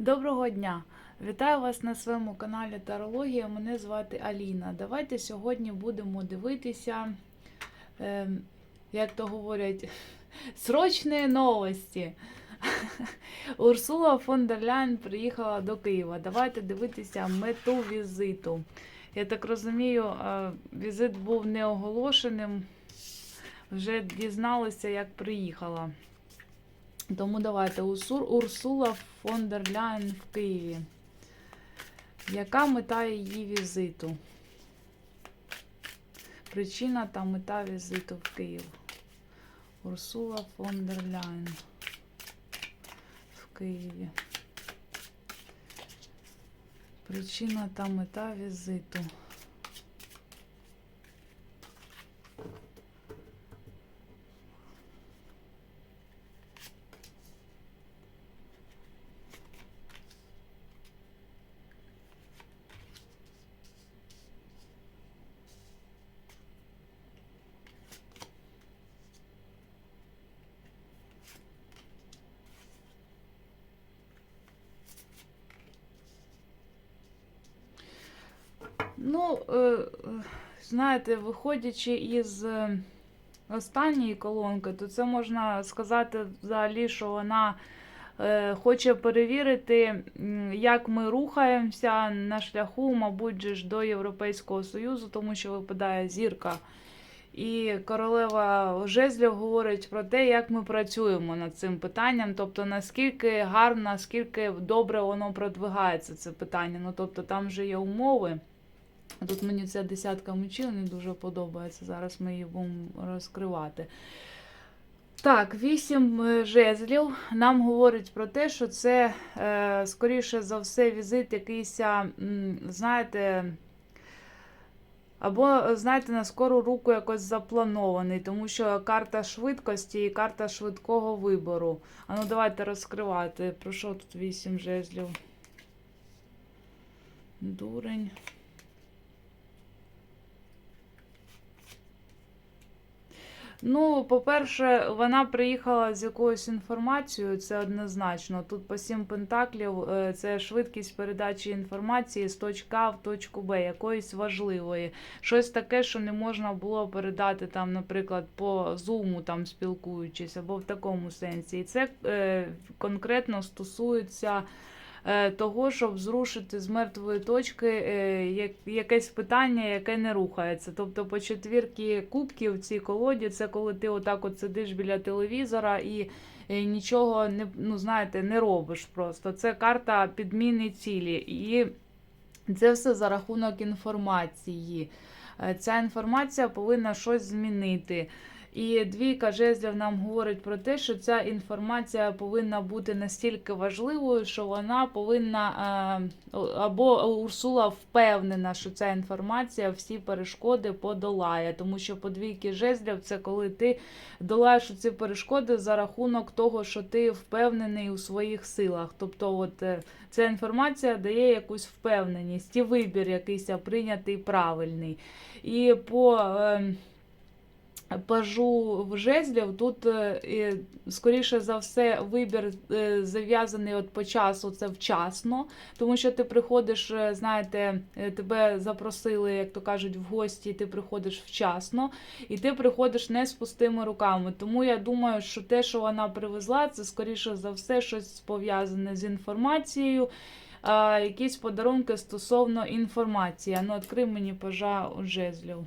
Доброго дня! Вітаю вас на своєму каналі Тарологія. Мене звати Аліна. Давайте сьогодні будемо дивитися, е, як то говорять, срочні новості. Урсула фон дер Ляйн приїхала до Києва. Давайте дивитися мету візиту. Я так розумію, візит був не оголошеним. Вже дізналися, як приїхала. Тому давайте Усур, Урсула фон дер Ляйн в Києві. Яка мета її візиту? Причина та мета візиту в Київ. Урсула фон дер Ляйн в Києві. Причина та мета візиту. Ну, е, е, знаєте, виходячи із е, останньої колонки, то це можна сказати взагалі, що вона хоче перевірити, як ми рухаємося на шляху, мабуть, ж до Європейського Союзу, тому що випадає зірка. І королева Жезлів говорить про те, як ми працюємо над цим питанням, тобто наскільки гарно, наскільки добре воно продвигається, це питання. Ну, тобто там вже є умови. Тут мені ця десятка мечів не дуже подобається. Зараз ми її будемо розкривати. Так, вісім е, жезлів нам говорить про те, що це, е, скоріше за все, візит якийсь, знаєте, або, знаєте, на скору руку якось запланований, тому що карта швидкості і карта швидкого вибору. А ну давайте розкривати. Про що тут вісім жезлів? Дурень. Ну, по-перше, вона приїхала з якоюсь інформацією, це однозначно. Тут по сім пентаклів е, це швидкість передачі інформації з точки А в точку Б, якоїсь важливої. Щось таке, що не можна було передати там, наприклад, по зуму там спілкуючись, або в такому сенсі. І це е, конкретно стосується. Е, Того, щоб зрушити з мертвої точки е, якесь питання, яке не рухається. Тобто по четвірки кубків в цій колоді, це коли ти отак от сидиш біля телевізора і е, нічого не, ну, знаєте, не робиш просто. Це карта підміни цілі. І це все за рахунок інформації. Ця інформація повинна щось змінити. І двійка жезлів нам говорить про те, що ця інформація повинна бути настільки важливою, що вона повинна е, або Урсула впевнена, що ця інформація всі перешкоди подолає. Тому що по двійки жезлів це коли ти долаєш ці перешкоди за рахунок того, що ти впевнений у своїх силах. Тобто, от е, ця інформація дає якусь впевненість і вибір якийсь прийнятий правильний. І по е, пажу жезлів тут, е, скоріше за все, вибір е, зав'язаний от по часу, це вчасно, тому що ти приходиш, е, знаєте, тебе запросили, як то кажуть, в гості, ти приходиш вчасно, і ти приходиш не з пустими руками. Тому я думаю, що те, що вона привезла, це скоріше за все щось пов'язане з інформацією. А, якісь подарунки стосовно інформації. Ну, відкрий мені пажа жезлів.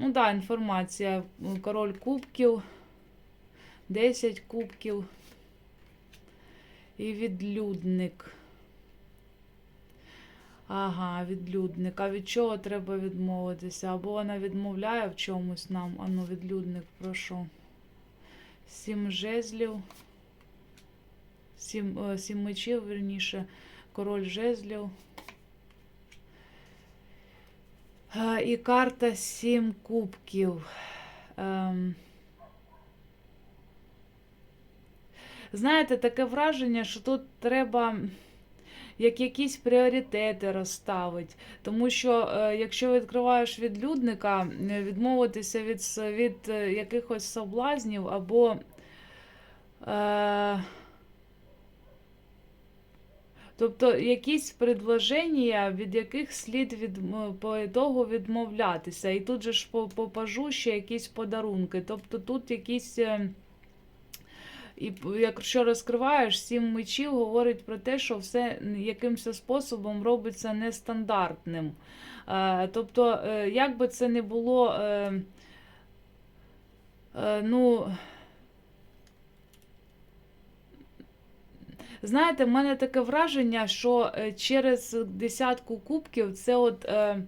Ну да, інформація. Король кубків, 10 кубків і відлюдник. Ага, відлюдник. А від чого треба відмовитися? Або вона відмовляє в чомусь нам. Ану, відлюдник, прошу. Сім жезлів. Сім, е, сім мечів, верніше. Король жезлів. Е, І карта сім кубків. Ем. Знаєте, таке враження, що тут треба як якісь пріоритети розставити. Тому що е, якщо відкриваєш відлюдника, е, відмовитися від, від е, якихось соблазнів або. Е, Тобто якісь предложення, від яких слід від, по ітогу відмовлятися. І тут же ж по, по ще якісь подарунки. Тобто тут якісь. е, І якщо розкриваєш, сім мечів говорить про те, що все якимось способом робиться нестандартним. Е, Тобто, е, як би це не було, ну. Знаєте, в мене таке враження, що е, через десятку кубків це от е,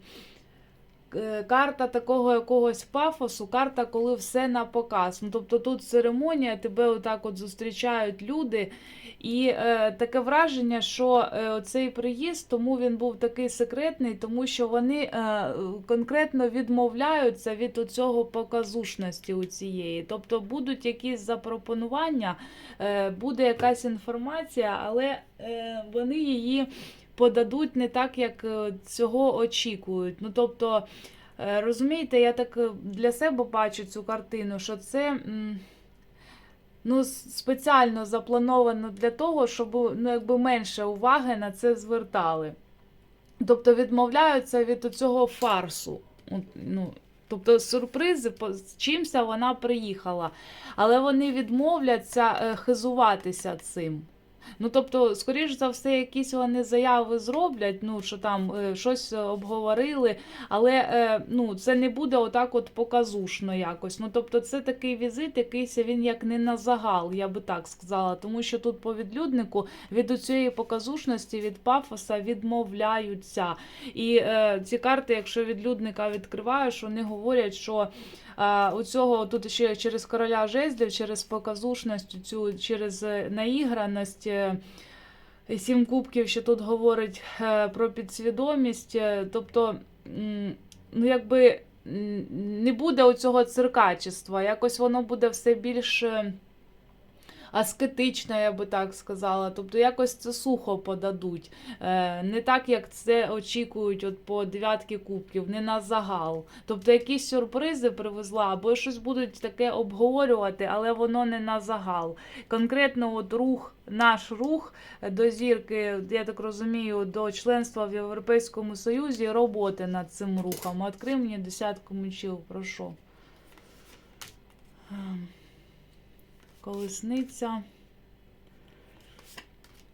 карта такого якогось пафосу, карта, коли все на показ. Ну, тобто тут церемонія, тебе отак от зустрічають люди. І е, таке враження, що е, цей приїзд, тому він був такий секретний, тому що вони е, конкретно відмовляються від цього показушності у цієї. Тобто будуть якісь запропонування, е, буде якась інформація, але е, вони її подадуть не так, як е, цього очікують. Ну, тобто, е, розумієте, я так е, для себе бачу цю картину, що це. Ну, спеціально заплановано для того, щоб ну, якби менше уваги на це звертали. Тобто відмовляються від цього фарсу. Ну, тобто сюрпризи, з чимся вона приїхала. Але вони відмовляться хизуватися цим. Ну, тобто, скоріш за все, якісь вони заяви зроблять, ну, що там е, щось обговорили, але е, ну, це не буде отак от показушно якось. Ну, тобто, це такий візит, якийсь він як не на загал, я би так сказала. Тому що тут по відлюднику від цієї показушності, від пафоса відмовляються. І е, ці карти, якщо відлюдника відкриваєш, вони говорять, що у цього тут ще через короля жезлів, через показушність, цю, через е, наіграність. е, Сім кубків, що тут говорить е, про підсвідомість. Тобто, ну якби не буде оцього циркачества, якось воно буде все більш е, аскетичне, я би так сказала. Тобто якось це сухо подадуть. Е, Не так, як це очікують от по дев'ятки кубків, не на загал. Тобто якісь сюрпризи привезла, або щось будуть таке обговорювати, але воно не на загал. Конкретно от рух, наш рух до зірки, я так розумію, до членства в Європейському Союзі, роботи над цим рухом. Открий мені десятку мечів, прошу. Колесниця,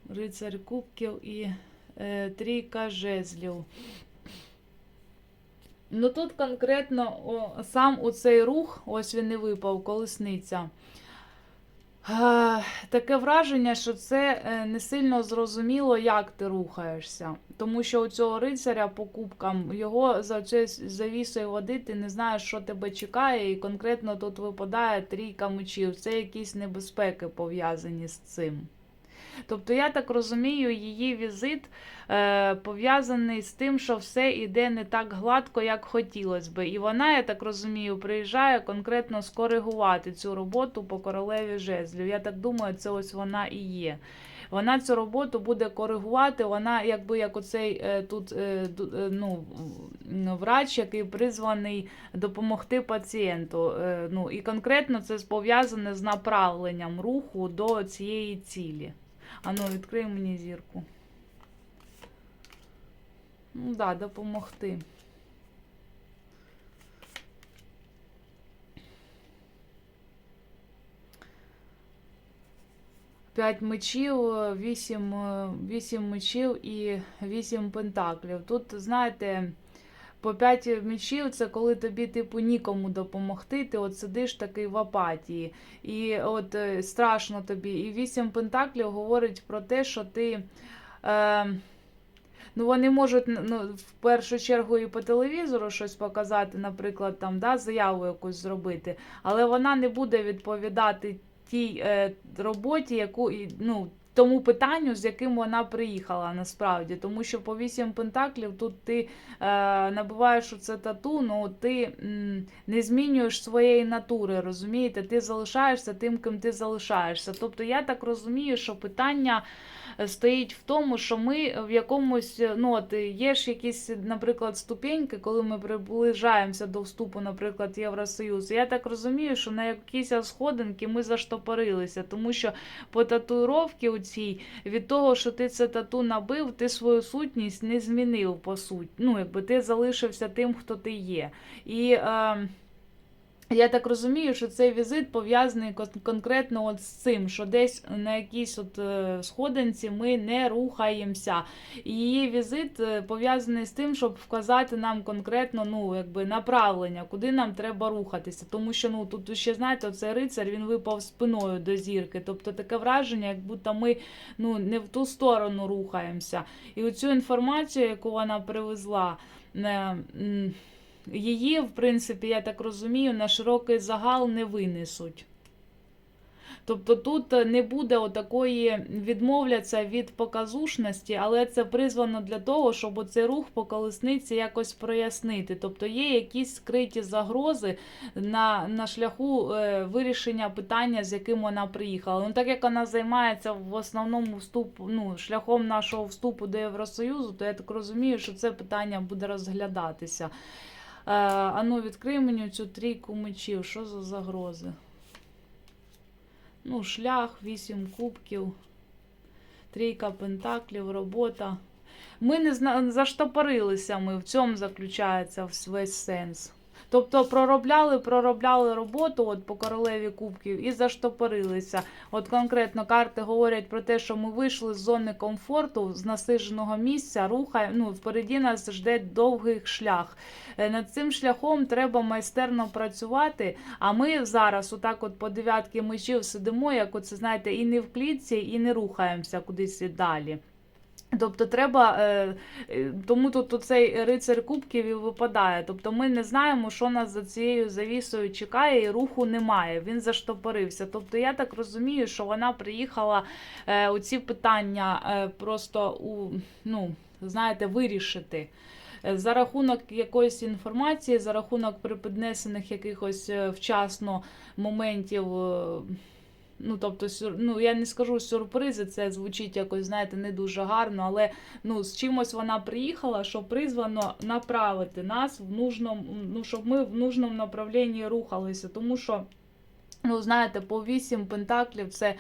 рицарь кубків і е, трійка жезлів. Ну тут конкретно о, сам у цей рух, ось він і випав, колесниця. Таке враження, що це е, не сильно зрозуміло, як ти рухаєшся. Тому що у цього рицаря по кубкам його за завісою води ти не знаєш, що тебе чекає, і конкретно тут випадає трійка мечів. Це якісь небезпеки пов'язані з цим. Тобто, я так розумію, її візит е, пов'язаний з тим, що все йде не так гладко, як хотілося би. І вона, я так розумію, приїжджає конкретно скоригувати цю роботу по королеві жезлів. Я так думаю, це ось вона і є. Вона цю роботу буде коригувати. Вона, якби як оцей е, тут е, е, ну, врач, який призваний допомогти пацієнту. Е, ну, і конкретно це пов'язане з направленням руху до цієї цілі. Ану, відкрий мені зірку. Ну да, допомогти. П'ять мечів, вісім, вісім мечів і вісім пентаклів. Тут, знаєте, по п'ять мечів це коли тобі, типу, нікому допомогти. Ти от сидиш такий в апатії. І от е, страшно тобі. І вісім пентаклів говорить про те, що ти. Е, Ну, вони можуть ну, в першу чергу і по телевізору щось показати, наприклад, там, да, заяву якусь зробити, але вона не буде відповідати тій е, роботі, яку ну, тому питанню, з яким вона приїхала насправді. Тому що по вісім пентаклів тут ти е, набуваєш це тату, ну ти м, не змінюєш своєї натури, розумієте? Ти залишаєшся тим, ким ти залишаєшся. Тобто я так розумію, що питання стоїть в тому, що ми в якомусь, е, ну от е, є ж якісь, наприклад, ступеньки, коли ми приближаємося до вступу, наприклад, в Євросоюз. Я так розумію, що на якісь сходинки ми заштопорилися, тому що по татуїровки у цій, від того, що ти це тату набив, ти свою сутність не змінив по суті. Ну, якби ти залишився тим, хто ти є. І е, я так розумію, що цей візит пов'язаний конкретно от з цим, що десь на якійсь от е, сходинці ми не рухаємося. І її візит е, пов'язаний з тим, щоб вказати нам конкретно ну, якби, направлення, куди нам треба рухатися. Тому що ну, тут ще, знаєте, цей рицар він випав спиною до зірки. Тобто таке враження, як будто ми ну, не в ту сторону рухаємося. І оцю інформацію, яку вона привезла, е, м, її, в принципі, я так розумію, на широкий загал не винесуть. Тобто тут не буде отакої відмовляться від показушності, але це призвано для того, щоб оцей рух по колесниці якось прояснити. Тобто є якісь скриті загрози на, на шляху е, вирішення питання, з яким вона приїхала. Ну, так як вона займається в основному вступ, ну, шляхом нашого вступу до Євросоюзу, то я так розумію, що це питання буде розглядатися. Е, ану, відкрий мені цю трійку мечів. Що за загрози? Ну, шлях, вісім кубків, трійка пентаклів, робота. Ми не зна... заштопорилися ми, в цьому заключається весь сенс. Тобто проробляли, проробляли роботу от по королеві кубків і заштопорилися. От конкретно карти говорять про те, що ми вийшли з зони комфорту, з насиженого місця, рухаємо. Ну, впереді нас жде довгий шлях. Е, Над цим шляхом треба майстерно працювати. А ми зараз, отак, от по дев'ятки мечів сидимо, як оце знаєте, і не в клітці, і не рухаємося кудись далі. Тобто треба, е, е, тому тут цей рицар кубків і випадає. Тобто ми не знаємо, що нас за цією завісою чекає, і руху немає. Він заштопорився. Тобто я так розумію, що вона приїхала е, у ці питання е, просто у, ну, знаєте, вирішити. Е, За рахунок якоїсь інформації, за рахунок припіднесених якихось е, вчасно моментів. Ну, тобто, ну, я не скажу сюрпризи, це звучить якось, знаєте, не дуже гарно, але ну, з чимось вона приїхала, що призвано направити нас в нужному, ну, щоб ми в нужному направлінні рухалися. Тому що, ну, знаєте, по вісім пентаклів це.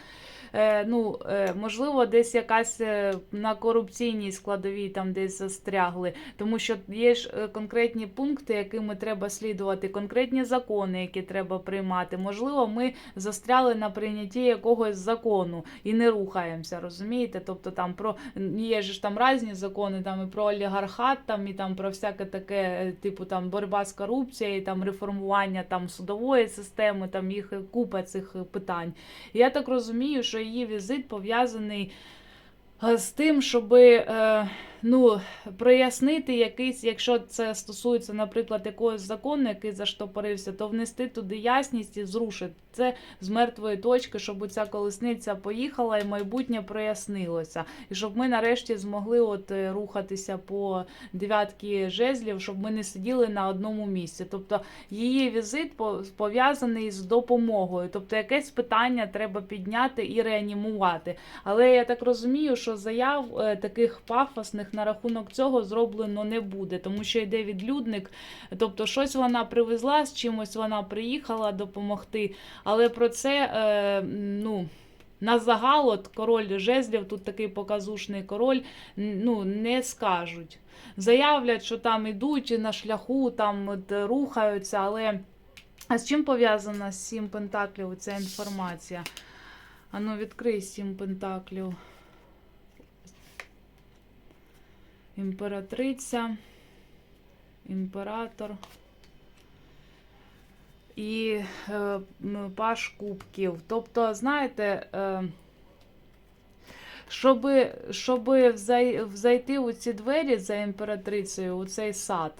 Е, ну, е, можливо, десь якась е, на корупційній складовій там десь застрягли, тому що є ж конкретні пункти, якими треба слідувати, конкретні закони, які треба приймати. Можливо, ми застряли на прийнятті якогось закону і не рухаємося, розумієте? Тобто там про є ж там різні закони, там і про олігархат, там і там про всяке таке, типу там боротьба з корупцією, там реформування там судової системи, там їх купа цих питань. Я так розумію, що її візит пов'язаний е, з тим, щоби. е, ну, прояснити якийсь, якщо це стосується, наприклад, якогось закону, який заштопорився, то внести туди ясність і зрушити це з мертвої точки, щоб ця колесниця поїхала і майбутнє прояснилося. І щоб ми нарешті змогли от е, рухатися по дев'ятки жезлів, щоб ми не сиділи на одному місці. Тобто її візит пов'язаний з допомогою. Тобто якесь питання треба підняти і реанімувати. Але я так розумію, що заяв е, таких пафосних на рахунок цього зроблено не буде, тому що йде відлюдник. Тобто, щось вона привезла, з чимось вона приїхала допомогти. Але про це, е, ну. На загал, от король жезлів, тут такий показушний король, ну, не скажуть. Заявлять, що там ідуть на шляху, там от, рухаються, але а з чим пов'язана з сім пентаклів ця інформація? Ану, відкрий сім пентаклів. Імператриця, імператор і е, паш кубків. Тобто, знаєте, е, щоби взай, взайти у ці двері за імператрицею, у цей сад,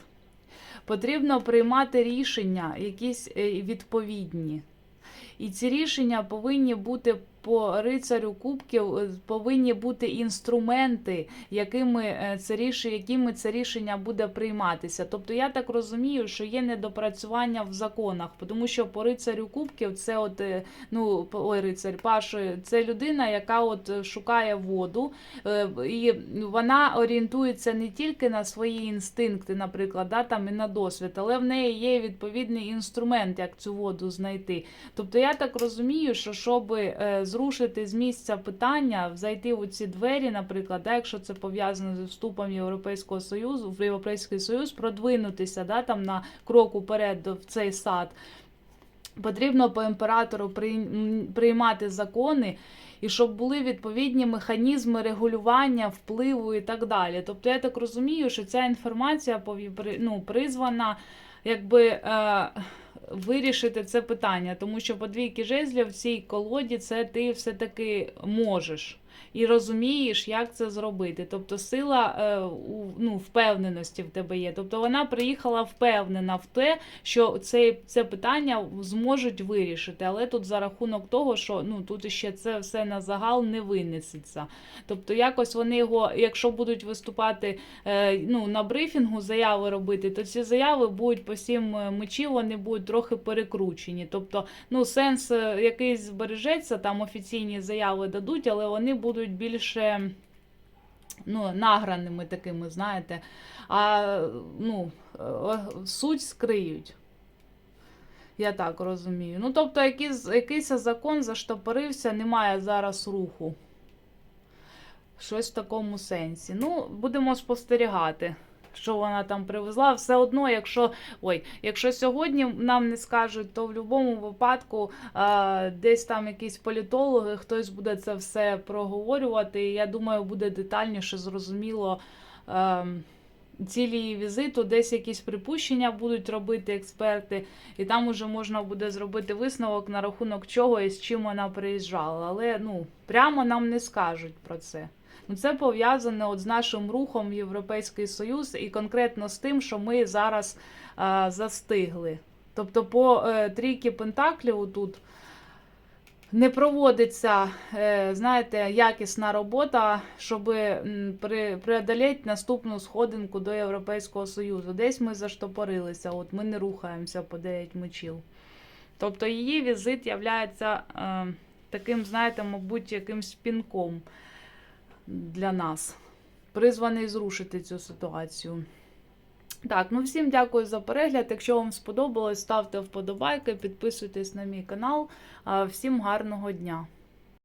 потрібно приймати рішення, якісь е, відповідні. І ці рішення повинні бути по рицарю кубків, е, повинні бути інструменти, якими е, це рішення, якими це рішення буде прийматися. Тобто я так розумію, що є недопрацювання в законах, тому що по рицарю кубків це от е, ну ой, рицар Паш, це людина, яка от шукає воду, і вона орієнтується не тільки на свої інстинкти, наприклад, да, там і на досвід, але в неї є відповідний інструмент, як цю воду знайти. Тобто я так розумію, що щоб е, зрушити з місця питання, зайти у ці двері, наприклад, да, якщо це пов'язано з вступом Європейського Союзу, в Європейський Союз, продвинутися да, там на крок уперед в цей сад. Потрібно по імператору приймати закони, і щоб були відповідні механізми регулювання, впливу і так далі. Тобто я так розумію, що ця інформація ну, призвана якби. Е- Вирішити це питання, тому що по двійки жезлів в цій колоді це ти все-таки можеш і розумієш, як це зробити. Тобто сила е, ну, впевненості в тебе є. Тобто вона приїхала впевнена в те, що це, це питання зможуть вирішити. Але тут за рахунок того, що ну тут ще це все на загал не винесеться. Тобто, якось вони його, якщо будуть виступати е, ну, на брифінгу, заяви робити, то ці заяви будуть по сім е, мечів, вони будуть трохи перекручені. Тобто, ну сенс якийсь збережеться, там офіційні заяви дадуть, але вони будуть більше. Ну, награними такими, знаєте, а ну, е, суть скриють. Я так розумію. Ну, тобто, якийсь, якийсь закон заштопорився, немає зараз руху. Щось в такому сенсі. Ну, будемо спостерігати, що вона там привезла. Все одно, якщо ой, якщо сьогодні нам не скажуть, то в будь-якому випадку а, десь там якісь політологи, хтось буде це все проговорювати. І я думаю, буде детальніше зрозуміло. ем, Цілі її візиту, десь якісь припущення будуть робити експерти, і там уже можна буде зробити висновок на рахунок чого і з чим вона приїжджала. Але ну прямо нам не скажуть про це. Це пов'язане от з нашим рухом Європейський Союз і конкретно з тим, що ми зараз а, застигли. Тобто, по е, трійки Пентаклів тут не проводиться, е, знаєте, якісна робота, щоб преодоліти наступну сходинку до Європейського Союзу. Десь ми заштопорилися, от ми не рухаємося по 9 мечів. Тобто її візит являється е, таким, знаєте, мабуть, якимсь пінком для нас, призваний зрушити цю ситуацію. Так, ну всім дякую за перегляд. Якщо вам сподобалось, ставте вподобайки, підписуйтесь на мій канал. Всім гарного дня!